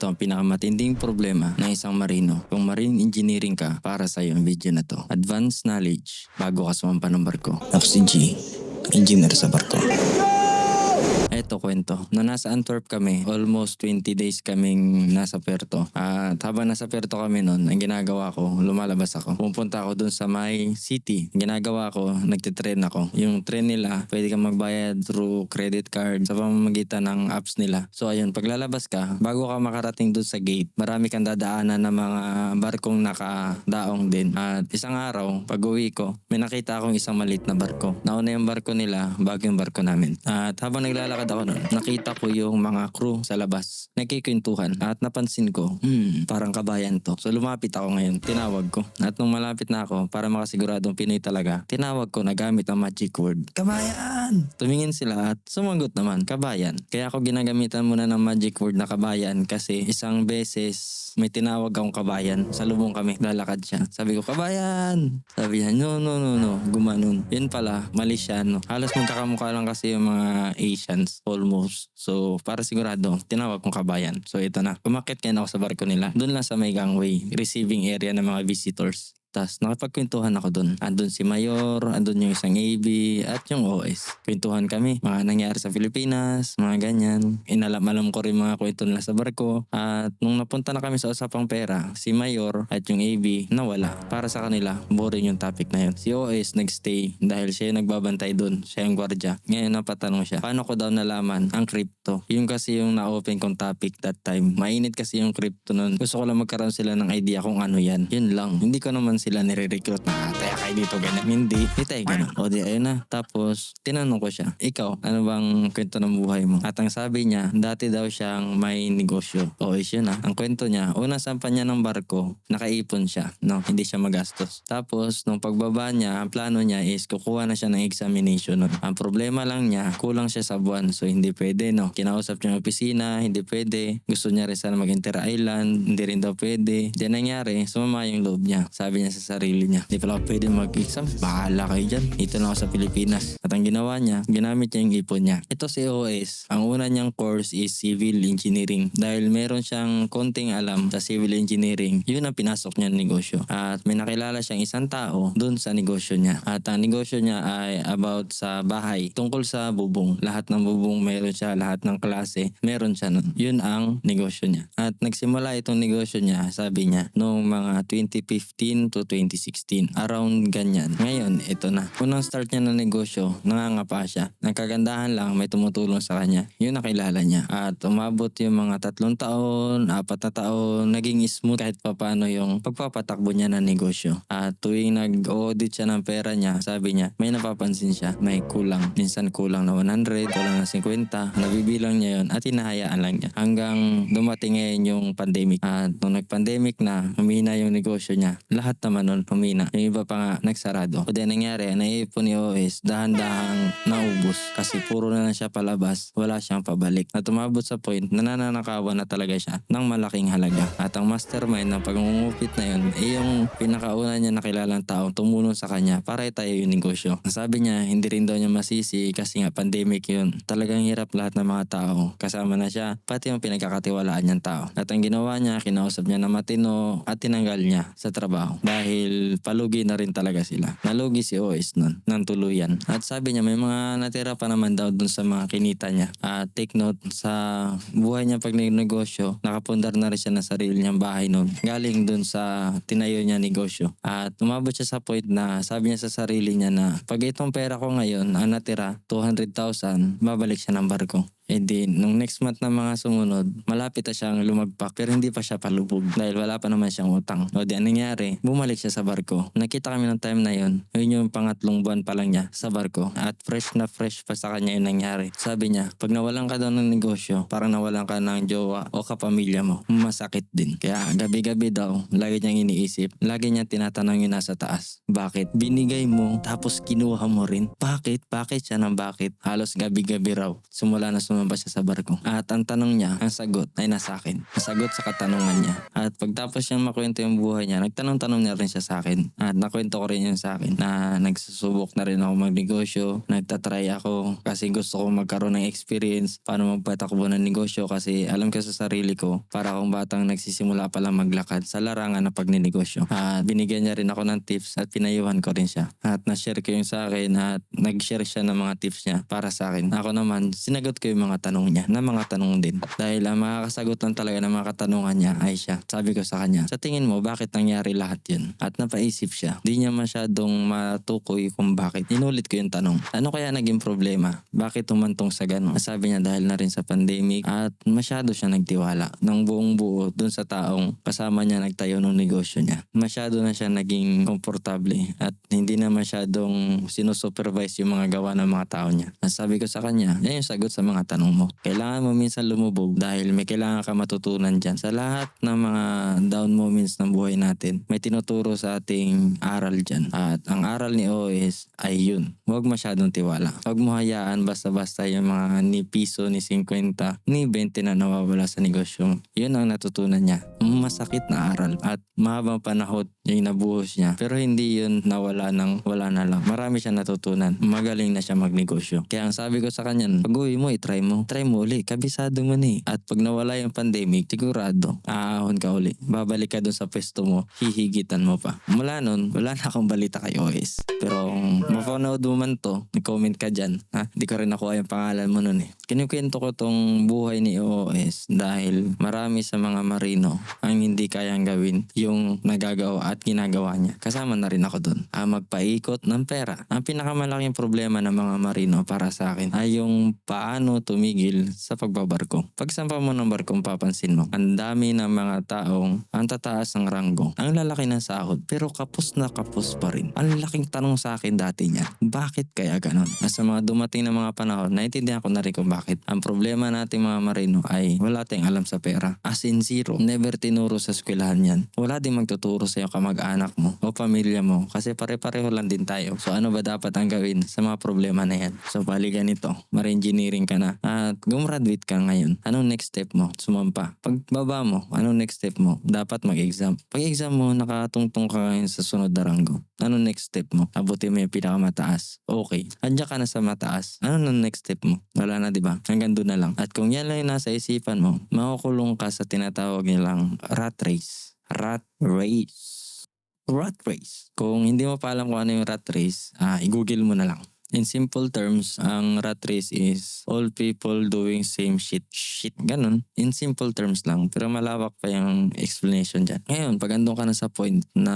ito ang pinakamatinding problema ng isang marino. Kung marine engineering ka, para sa yung video na to. Advanced knowledge bago ka sumampa ng barko. Ako si G, engineer sa barko. Eto kwento. Nung nasa Antwerp kami, almost 20 days kaming nasa Puerto. At habang nasa Puerto kami noon, ang ginagawa ko, lumalabas ako. Pupunta ako dun sa my city. Ang ginagawa ko, nagtitrain ako. Yung train nila, pwede kang magbayad through credit card sa pamamagitan ng apps nila. So ayun, paglalabas ka, bago ka makarating dun sa gate, marami kang dadaanan ng mga barkong nakadaong din. At isang araw, pag uwi ko, may nakita akong isang maliit na barko. Nauna yung barko nila, bago yung barko namin. At habang naglalakad ako nun, nakita ko yung mga crew sa labas. Nagkikwentuhan. At napansin ko, hmm, parang kabayan to. So lumapit ako ngayon, tinawag ko. At nung malapit na ako, para makasiguradong Pinoy talaga, tinawag ko na gamit ang magic word. Kabayan! Tumingin sila at sumagot naman, kabayan. Kaya ako ginagamitan muna ng magic word na kabayan kasi isang beses may tinawag akong kabayan. Sa lubong kami, lalakad siya. Sabi ko, kabayan! Sabi niya, no, no, no, no, gumanon. Yun pala, mali siya, no. Halos magkakamukha lang kasi yung mga Asians, almost. So, para sigurado, tinawag kong kabayan. So, ito na. Umakit kaya ako sa barko nila. Doon lang sa may gangway, receiving area ng mga visitors. Tapos nakapagkwentuhan ako doon. Andun si Mayor, andun yung isang AB, at yung OS. Kwentuhan kami, mga nangyari sa Pilipinas, mga ganyan. Inalam-alam ko rin mga kwento nila sa barko. At nung napunta na kami sa usapang pera, si Mayor at yung AB nawala. Para sa kanila, boring yung topic na yun. Si OS nagstay dahil siya yung nagbabantay doon. Siya yung gwardya. Ngayon napatanong siya, paano ko daw nalaman ang crypto? Yung kasi yung na-open kong topic that time. Mainit kasi yung crypto noon. Gusto ko lang magkaroon sila ng idea kung ano yan. Yun lang. Hindi ko naman sila nire-recruit na taya kayo dito ganyan. Hindi. Hindi tayo ganun. O di ayun na. Tapos tinanong ko siya, ikaw, ano bang kwento ng buhay mo? At ang sabi niya, dati daw siyang may negosyo. O is yun na. Ang kwento niya, una sampa niya ng barko, nakaipon siya. No, hindi siya magastos. Tapos nung pagbaba niya, ang plano niya is kukuha na siya ng examination. Ang problema lang niya, kulang siya sa buwan. So hindi pwede, no. Kinausap niya yung opisina, hindi pwede. Gusto niya rin sana mag-Inter Island, hindi rin daw pwede. Then nangyari, sumama yung loob niya. Sabi niya sa sarili niya, hindi pala pwede mag-exam. Bahala kayo dyan. Dito na ako sa Pilipinas. At ang ginawa niya, ginamit niya yung ipon niya. Ito si OS, ang una niyang course is civil engineering. Dahil meron siyang konting alam sa civil engineering, yun ang pinasok niya ng negosyo. At may nakilala siyang isang tao dun sa negosyo niya. At ang negosyo niya ay about sa bahay. Tungkol sa bubong. Lahat ng bubong meron siya, lahat ng klase meron siya nun. Yun ang negosyo niya. At nagsimula itong negosyo niya, sabi niya, noong mga 2015 to 2016. Around ganyan. Ngayon, ito na. Unang start niya ng negosyo, nangangapa siya. Nagkagandahan lang, may tumutulong sa kanya. Yun nakilala niya. At umabot yung mga tatlong taon, apat na taon, naging smooth kahit papano yung pagpapatakbo niya ng negosyo. At tuwing nag-audit siya ng pera niya, sabi niya, may napapansin siya, may kulang. Minsan kulang na 100, kulang na 50, nabibilang niya yun at hinahayaan lang niya. Hanggang dumating ngayon yung pandemic. At nung nag-pandemic na, humina yung negosyo niya. Lahat naman nun humina. Yung iba pa nga nagsarado. O then nangyari, naipon ni OS, dahan-dahang naubos. Kasi puro na lang siya palabas, wala siyang pabalik. At umabot sa point na nananakawan na talaga siya ng malaking halaga. At ang mastermind ng pagngungupit na yun, ay yung pinakauna niya nakilalang tao tumulong sa kanya para itayo yung negosyo. Sabi niya, hindi rin daw niya masisi kasi nga pandemic yun. Talagang hirap lahat ng mga tao. Kasama na siya, pati yung pinagkakatiwalaan niyang tao. At ang ginawa niya, kinausap niya na matino at tinanggal niya sa trabaho. Dahil palugi na rin talaga sila. Nalugi si OS nun, ng tuluyan. At sabi niya, may mga natira pa naman daw dun sa mga kinita niya. At take note, sa buhay niya pag negosyo, nakapundar na rin siya ng sarili niyang bahay nun. Galing dun sa tinayo niya negosyo. At umabot siya sa point na sabi niya sa sarili niya na pag itong pera ko ngayon, ang natira, 200,000, babalik siya ng barko. Eh di, nung next month na mga sumunod, malapit na siyang lumagpak pero hindi pa siya palubog dahil wala pa naman siyang utang. O di, anong nangyari? Bumalik siya sa barko. Nakita kami ng time na yon. Yun yung pangatlong buwan pa lang niya sa barko. At fresh na fresh pa sa kanya yung nangyari. Sabi niya, pag nawalan ka daw ng negosyo, parang nawalan ka ng jowa o kapamilya mo, masakit din. Kaya gabi-gabi daw, lagi niyang iniisip, lagi niya tinatanong yung nasa taas. Bakit? Binigay mo, tapos kinuha mo rin. Bakit? Bakit siya ng bakit? Halos gabi-gabi raw. Sumula na sumula naman ba siya sa barko? At ang tanong niya, ang sagot ay nasa akin. Ang sagot sa katanungan niya. At pagtapos niyang makwento yung buhay niya, nagtanong-tanong niya rin siya sa akin. At nakwento ko rin yun sa akin na nagsusubok na rin ako magnegosyo, nagtatry ako kasi gusto ko magkaroon ng experience paano magpatakbo ng negosyo kasi alam ko sa sarili ko para akong batang nagsisimula pa lang maglakad sa larangan ng pagninegosyo. At binigyan niya rin ako ng tips at pinayuhan ko rin siya. At na-share ko yung sa akin at nag-share siya ng mga tips niya para sa akin. Ako naman, sinagot ko yung mga tanong niya na mga tanong din. Dahil ang makakasagot lang talaga ng mga katanungan niya ay siya. Sabi ko sa kanya, sa tingin mo, bakit nangyari lahat yun? At napaisip siya. Di niya masyadong matukoy kung bakit. Inulit ko yung tanong. Ano kaya naging problema? Bakit tumantong sa ganun? Sabi niya dahil na rin sa pandemic at masyado siya nagtiwala ng buong buo dun sa taong kasama niya nagtayo ng negosyo niya. Masyado na siya naging komportable at hindi na masyadong sinusupervise yung mga gawa ng mga tao niya. At sabi ko sa kanya, yan yung sagot sa mga tanong mo. Kailangan mo minsan lumubog dahil may kailangan ka matutunan dyan. Sa lahat ng mga down moments ng buhay natin, may tinuturo sa ating aral dyan. At ang aral ni OS ay yun. Huwag masyadong tiwala. Huwag mo hayaan basta-basta yung mga ni piso, ni 50, ni 20 na nawawala sa negosyo. Yun ang natutunan niya. Masakit na aral. At mahabang panahon yung nabuhos niya. Pero hindi yun nawala ng wala na lang. Marami siya natutunan. Magaling na siya magnegosyo. Kaya ang sabi ko sa kanya, pag uwi mo, itry mo. Try mo uli. Kabisado mo na eh. At pag nawala yung pandemic, sigurado, aahon ka uli. Babalik ka dun sa pwesto mo, hihigitan mo pa. Mula nun, wala na akong balita kay OS. Pero kung mapanood mo man to, nag-comment ka dyan. Ha? Di ko rin nakuha yung pangalan mo nun eh. Kinukwento ko tong buhay ni OS dahil marami sa mga marino ang hindi kayang gawin yung nagagawa at ginagawa niya. Kasama na rin ako dun. Ah, magpaikot ng pera. Ang pinakamalaking problema ng mga marino para sa akin ay yung paano tumigil sa pagbabarko. Pag sampa mo ng barkong papansin mo, ang dami ng mga taong ang tataas ng ranggo. Ang lalaki ng sahod pero kapos na kapos pa rin. Ang laking tanong sa akin dati niya, bakit kaya ganon? Nasa mga dumating na mga panahon, naintindihan ko na rin kung bakit. Ang problema nating mga marino ay wala tayong alam sa pera. As in zero. Never tinuro sa eskwelahan yan. Wala din magtuturo sa iyo kamag-anak mo o pamilya mo kasi pare-pareho lang din tayo. So ano ba dapat ang gawin sa mga problema na yan? So bali ganito, ma-engineering ka na at gumraduate ka ngayon. Anong next step mo? Sumampa. Pag baba mo, anong next step mo? Dapat mag-exam. Pag exam mo, nakatungtong ka ngayon sa sunod na ranggo. Anong next step mo? Abutin mo yung pinakamataas. Okay. Andiyan ka na sa mataas. Ano na next step mo? Wala na, di ba? Hanggang doon na lang. At kung yan lang yung nasa isipan mo, makukulong ka sa tinatawag nilang rat race. Rat race. Rat race. Kung hindi mo pa alam kung ano yung rat race, ah, i-google mo na lang. In simple terms, ang rat race is all people doing same shit. Shit, ganun. In simple terms lang. Pero malawak pa yung explanation dyan. Ngayon, pag andun ka na sa point na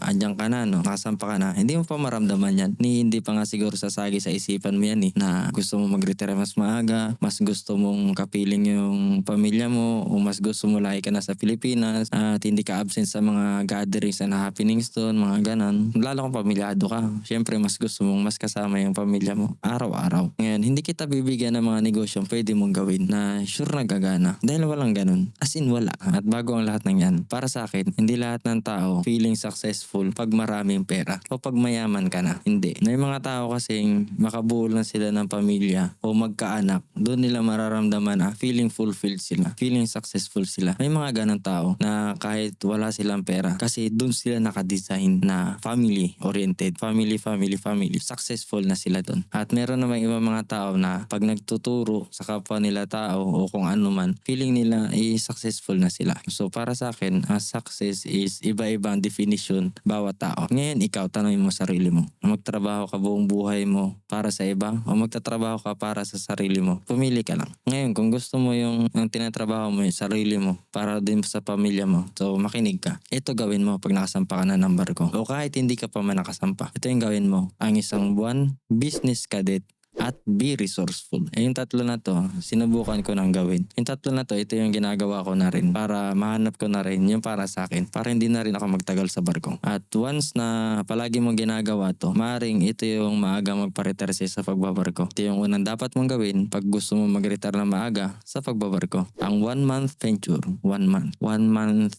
andyan ka na, no, nakasampa ka na, hindi mo pa maramdaman yan. Ni hindi pa nga siguro sasagi sa isipan mo yan eh, na gusto mo mag-retire mas maaga, mas gusto mong kapiling yung pamilya mo, o mas gusto mo lahi ka na sa Pilipinas, at hindi ka absent sa mga gatherings and happenings doon, mga ganon. Lalo kung pamilyado ka, syempre mas gusto mong mas kasama yung pamilya mo araw-araw. Ngayon, hindi kita bibigyan ng mga negosyo pwede mong gawin na sure na gagana. Dahil walang ganun. As in wala. At bago ang lahat ng yan, para sa akin, hindi lahat ng tao feeling successful pag maraming pera o pag mayaman ka na. Hindi. May mga tao kasing makabuo lang sila ng pamilya o magkaanak. Doon nila mararamdaman na feeling fulfilled sila. Feeling successful sila. May mga ganong tao na kahit wala silang pera kasi doon sila nakadesign na family oriented. Family, family, family. Successful na sila doon. At meron namang ibang mga tao na pag nagtuturo sa kapwa nila tao o kung ano man, feeling nila is successful na sila. So para sa akin, ang success is iba-ibang definition bawat tao. Ngayon, ikaw, tanongin mo sarili mo. Magtrabaho ka buong buhay mo para sa iba o magtatrabaho ka para sa sarili mo. Pumili ka lang. Ngayon, kung gusto mo yung, yung tinatrabaho mo yung sarili mo para din sa pamilya mo, so makinig ka. Ito gawin mo pag nakasampa ka na ng barko. O kahit hindi ka pa man nakasampa. Ito yung gawin mo. Ang isang buwan, business cadet at be resourceful. Eh, yung tatlo na to, sinubukan ko nang gawin. Yung tatlo na to, ito yung ginagawa ko na rin para mahanap ko na rin yung para sa akin. Para hindi na rin ako magtagal sa barko. At once na palagi mong ginagawa to, maring ito yung maaga magpa-retire sa pagbabarko. Ito yung unang dapat mong gawin pag gusto mo mag-retire na maaga sa pagbabarko. Ang one month venture, one month. One month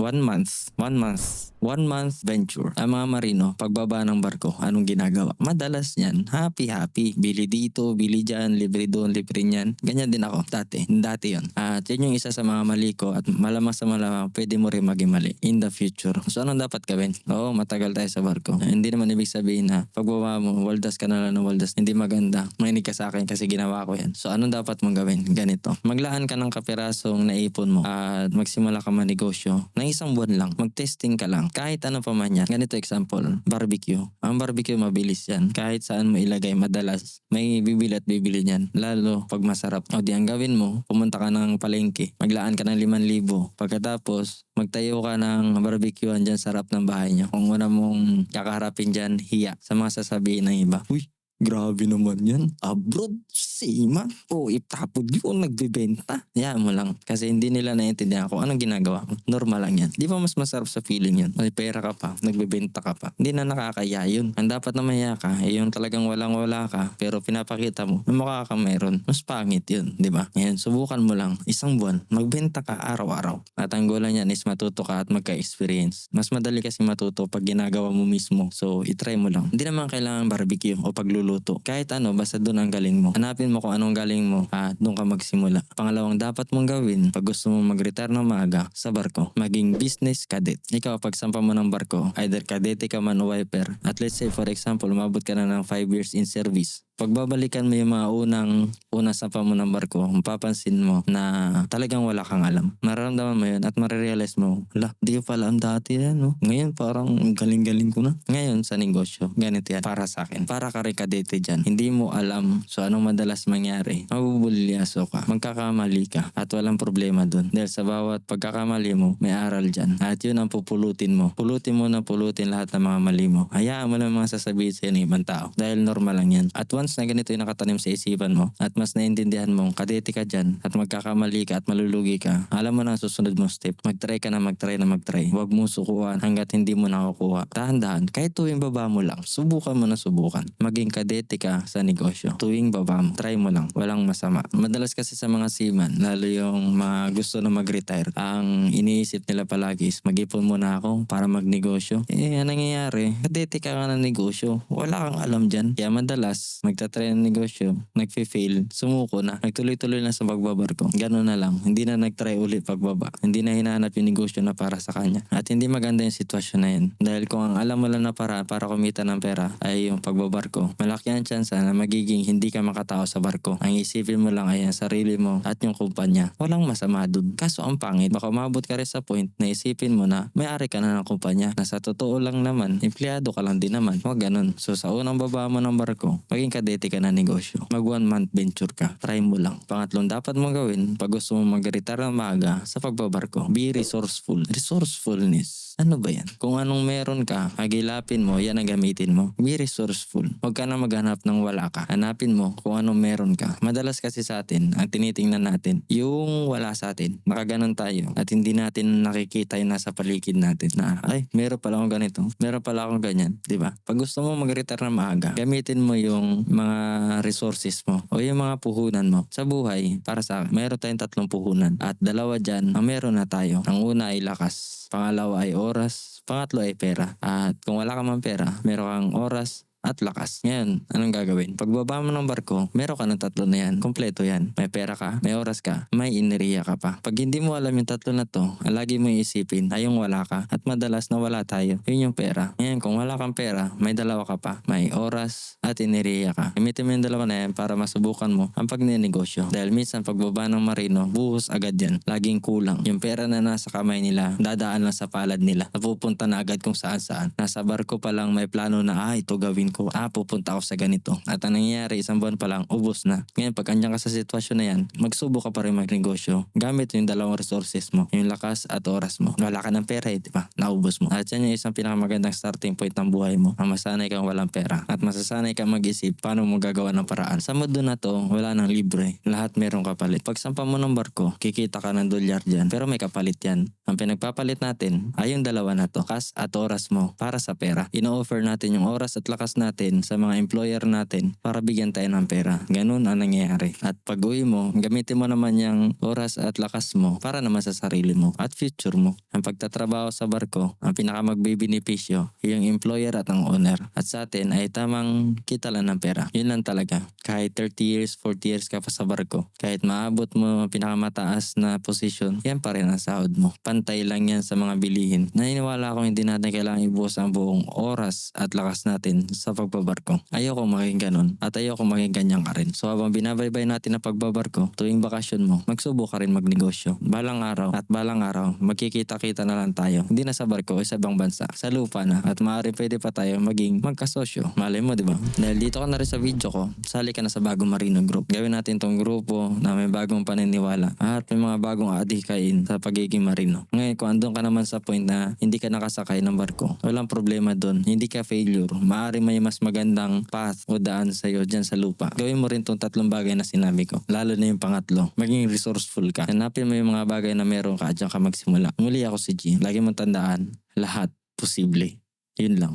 one month, one month, one month venture. Ang mga marino, pagbaba ng barko, anong ginagawa? Madalas yan, happy-happy. Bili dito, bili dyan, libre doon, libre niyan. Ganyan din ako, dati. Dati yon. At yun yung isa sa mga mali ko at malamang sa malamang pwede mo rin maging mali in the future. So anong dapat gawin? Oo, matagal tayo sa barko. Hindi naman ibig sabihin na pagbaba mo, waldas ka na lang ng waldas. Hindi maganda. Makinig ka sa akin kasi ginawa ko yan. So anong dapat mong gawin? Ganito. Maglaan ka ng kapirasong naipon mo at magsimula ka manegosyo ng isang buwan lang. Mag-testing ka lang. Kahit ano pa man yan. Ganito example, barbecue. Ang barbecue mabilis yan. Kahit saan mo ilagay, madalas may bibili at bibili niyan. Lalo pag masarap. O di ang gawin mo, pumunta ka ng palengke. Maglaan ka ng 5,000. Pagkatapos, magtayo ka ng barbecue dyan sa harap ng bahay niyo. Kung una mong kakaharapin dyan, hiya sa mga sasabihin ng iba. Uy, Grabe naman yan. Abroad, sima. O, itapod yun, nagbebenta. Hayaan mo lang. Kasi hindi nila naiintindihan kung anong ginagawa mo. Normal lang yan. Di ba mas masarap sa feeling yun? May pera ka pa, nagbebenta ka pa. Hindi na nakakaya yun. Ang dapat na maya ka, eh yung talagang walang-wala ka, pero pinapakita mo na mukha ka meron. Mas pangit yun, di ba? Ngayon, subukan mo lang. Isang buwan, magbenta ka araw-araw. At ang goal niyan is matuto ka at magka-experience. Mas madali kasi matuto pag ginagawa mo mismo. So, itry mo lang. Hindi naman kailangan barbecue o pagluluto. Kahit ano, basta doon ang galing mo. Hanapin mo kung anong galing mo at doon ka magsimula. Pangalawang dapat mong gawin pag gusto mo mag-retire ng maaga sa barko, maging business cadet. Ikaw, pag sampa mo ng barko, either kadete ka man o wiper, at let's say for example, umabot ka na ng 5 years in service, pagbabalikan mo yung mga unang unang sampa mo ng barko, mapapansin mo na talagang wala kang alam. Mararamdaman mo yun at marirealize mo, la, di ko pala ang dati yan, no? Ngayon parang ang galing-galing ko na. Ngayon sa negosyo, ganito yan para sa akin. Para ka rin kadete dyan. Hindi mo alam so anong madalas mangyari. Mabubulyaso ka, magkakamali ka at walang problema dun. Dahil sa bawat pagkakamali mo, may aral dyan. At yun ang pupulutin mo. Pulutin mo na pulutin lahat ng mga mali mo. Hayaan mo lang mga sasabihin sa ng ibang tao. Dahil normal lang yan. At once na ganito yung nakatanim sa isipan mo at mas naintindihan mong kadete ka dyan at magkakamali ka at malulugi ka, alam mo na ang susunod mo step. Mag-try ka na mag-try na mag-try. Huwag mo sukuan hanggat hindi mo nakukuha. Dahan-dahan, kahit tuwing baba mo lang, subukan mo na subukan. Maging kadete ka sa negosyo. Tuwing baba mo, try mo lang. Walang masama. Madalas kasi sa mga seaman, lalo yung mga gusto na mag-retire, ang iniisip nila palagi is mag-ipon muna ako para magnegosyo. Eh, anong nangyayari? Kadete ka nga ng negosyo. Wala kang alam dyan. Kaya madalas, magtatry ng negosyo, nagfe-fail, sumuko na, nagtuloy-tuloy na sa pagbabarko. Ganun na lang. Hindi na nag-try ulit pagbaba. Hindi na hinahanap yung negosyo na para sa kanya. At hindi maganda yung sitwasyon na yun. Dahil kung ang alam mo lang na para para kumita ng pera ay yung pagbabarko, malaki ang chance na magiging hindi ka makatao sa barko. Ang isipin mo lang ay ang sarili mo at yung kumpanya. Walang masama dun. Kaso ang pangit, baka umabot ka rin sa point na isipin mo na may-ari ka na ng kumpanya. Na sa totoo lang naman, empleyado ka lang din naman. Huwag ganun. So sa unang baba mo ng barko, maging kadete ka na negosyo. Mag one month venture ka. Try mo lang. Pangatlong dapat mo gawin pag gusto mo mag-retire ng maaga sa pagbabarko. Be resourceful. Resourcefulness. Ano ba yan? Kung anong meron ka, agilapin mo, yan ang gamitin mo. Be resourceful. Huwag ka na maghanap ng wala ka. Hanapin mo kung anong meron ka. Madalas kasi sa atin, ang tinitingnan natin, yung wala sa atin. Nakaganon tayo at hindi natin nakikita yung nasa paligid natin na, ay, meron pala akong ganito. Meron pala akong ganyan. Ba? Pag gusto mo mag-retire na maaga, gamitin mo yung mga resources mo o yung mga puhunan mo sa buhay. Para sa akin, meron tayong tatlong puhunan at dalawa dyan, ang meron na tayo. Ang una ay lakas. Pangalawa ay oras. Pangatlo ay pera. At kung wala ka man pera, meron kang oras, at lakas. Ngayon, anong gagawin? Pagbaba mo ng barko, meron ka ng tatlo na yan. Kompleto yan. May pera ka, may oras ka, may ineriya ka pa. Pag hindi mo alam yung tatlo na to, lagi mo iisipin ay yung wala ka. At madalas na wala tayo. Yun yung pera. Ngayon, kung wala kang pera, may dalawa ka pa. May oras at ineriya ka. Gamitin mo yung dalawa na yan para masubukan mo ang pagninegosyo. Dahil minsan pagbaba ng marino, buhos agad yan. Laging kulang. Yung pera na nasa kamay nila, dadaan lang sa palad nila. Napupunta na agad kung saan saan. Nasa barko pa lang may plano na, ah, ito gawin ko. Ah, pupunta ako sa ganito. At ang nangyayari, isang buwan pa lang, ubos na. Ngayon, pag andyan ka sa sitwasyon na yan, magsubo ka pa rin magnegosyo. Gamit yung dalawang resources mo. Yung lakas at oras mo. Wala ka ng pera eh, di ba? Naubos mo. At yan yung isang pinakamagandang starting point ng buhay mo. Ang masanay kang walang pera. At masasanay kang mag-isip paano mo gagawa ng paraan. Sa mundo na to, wala nang libre. Lahat meron kapalit. Pag sampa mo ng barko, kikita ka ng dolyar dyan. Pero may kapalit yan. Ang pinagpapalit natin ay yung dalawa na to. Kas at oras mo para sa pera. Ino-offer natin yung oras at lakas natin sa mga employer natin para bigyan tayo ng pera. Ganun ang nangyayari. At pag uwi mo, gamitin mo naman yung oras at lakas mo para naman sa sarili mo at future mo. Ang pagtatrabaho sa barko, ang pinakamagbibinipisyo, yung employer at ang owner. At sa atin ay tamang kita lang ng pera. Yun lang talaga. Kahit 30 years, 40 years ka pa sa barko, kahit maabot mo ang pinakamataas na position, yan pa rin ang sahod mo. Pantay lang yan sa mga bilihin. Naniniwala ako hindi natin kailangan ibuhos ang buong oras at lakas natin sa pagbabarko. Ayoko maging ganun at ayoko maging ganyan ka rin. So habang binabaybay natin ang pagbabarko, tuwing bakasyon mo, magsubo ka rin magnegosyo. Balang araw at balang araw, magkikita-kita na lang tayo. Hindi na sa barko o sa ibang bansa, sa lupa na at maaari pwede pa tayo maging magkasosyo. Malay mo, di ba? Dahil dito ka na rin sa video ko, sali ka na sa bagong Marino Group. Gawin natin tong grupo na may bagong paniniwala at may mga bagong adhikain sa pagiging marino. Ngayon, kung andun ka naman sa point na hindi ka nakasakay ng barko, walang problema doon. Hindi ka failure. Maaari may mas magandang path o daan sa'yo dyan sa lupa. Gawin mo rin tong tatlong bagay na sinabi ko. Lalo na yung pangatlo. Maging resourceful ka. Hanapin mo yung mga bagay na meron ka at dyan ka magsimula. Muli ako si G. Lagi mong tandaan, lahat posible. Yun lang.